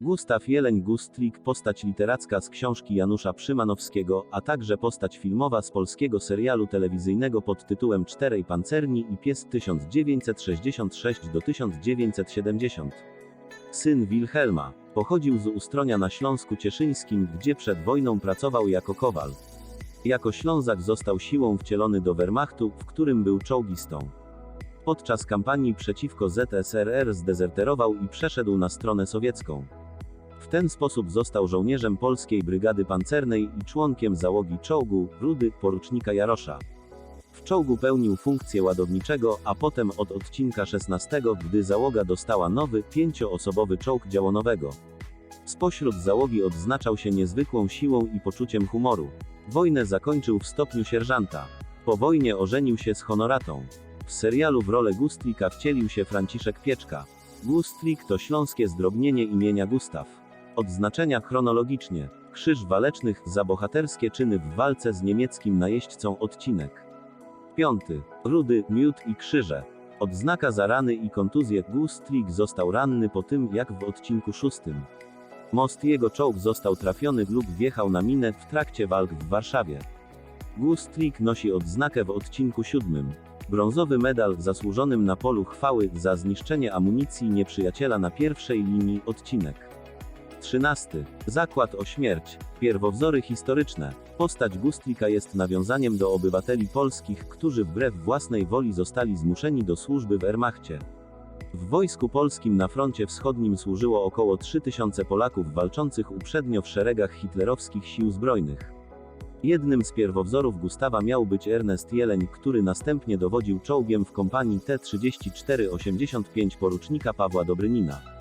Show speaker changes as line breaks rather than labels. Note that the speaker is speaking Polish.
Gustaw Jeleń Gustlik, postać literacka z książki Janusza Przymanowskiego, a także postać filmowa z polskiego serialu telewizyjnego pod tytułem Czterej Pancerni i Pies 1966 do 1970. Syn Wilhelma. Pochodził z Ustronia na Śląsku Cieszyńskim, gdzie przed wojną pracował jako kowal. Jako Ślązak został siłą wcielony do Wehrmachtu, w którym był czołgistą. Podczas kampanii przeciwko ZSRR zdezerterował i przeszedł na stronę sowiecką. W ten sposób został żołnierzem polskiej brygady pancernej i członkiem załogi czołgu, Rudy, porucznika Jarosza. W czołgu pełnił funkcję ładowniczego, a potem od odcinka 16, gdy załoga dostała nowy, pięcioosobowy czołg działonowego. Spośród załogi odznaczał się niezwykłą siłą i poczuciem humoru. Wojnę zakończył w stopniu sierżanta. Po wojnie ożenił się z honoratą. W serialu w rolę Gustlika wcielił się Franciszek Pieczka. Gustlik to śląskie zdrobnienie imienia Gustaw. Odznaczenia chronologicznie. Krzyż Walecznych za bohaterskie czyny w walce z niemieckim najeźdźcą odcinek. Piąty. Rudy, miód i krzyże. Odznaka za rany i kontuzje. Gustlik został ranny po tym, jak w odcinku szóstym. Most jego czołg został trafiony lub wjechał na minę w trakcie walk w Warszawie. Gustlik nosi odznakę w odcinku siódmym. Brązowy medal zasłużonym na polu chwały za zniszczenie amunicji nieprzyjaciela na pierwszej linii odcinek. 13. Zakład o śmierć. Pierwowzory historyczne. Postać Gustlika jest nawiązaniem do obywateli polskich, którzy wbrew własnej woli zostali zmuszeni do służby w Wehrmachcie. W wojsku polskim na froncie wschodnim służyło około 3000 Polaków walczących uprzednio w szeregach hitlerowskich sił zbrojnych. Jednym z pierwowzorów Gustawa miał być Ernest Jeleń, który następnie dowodził czołgiem w kompanii T-34-85 porucznika Pawła Dobrynina.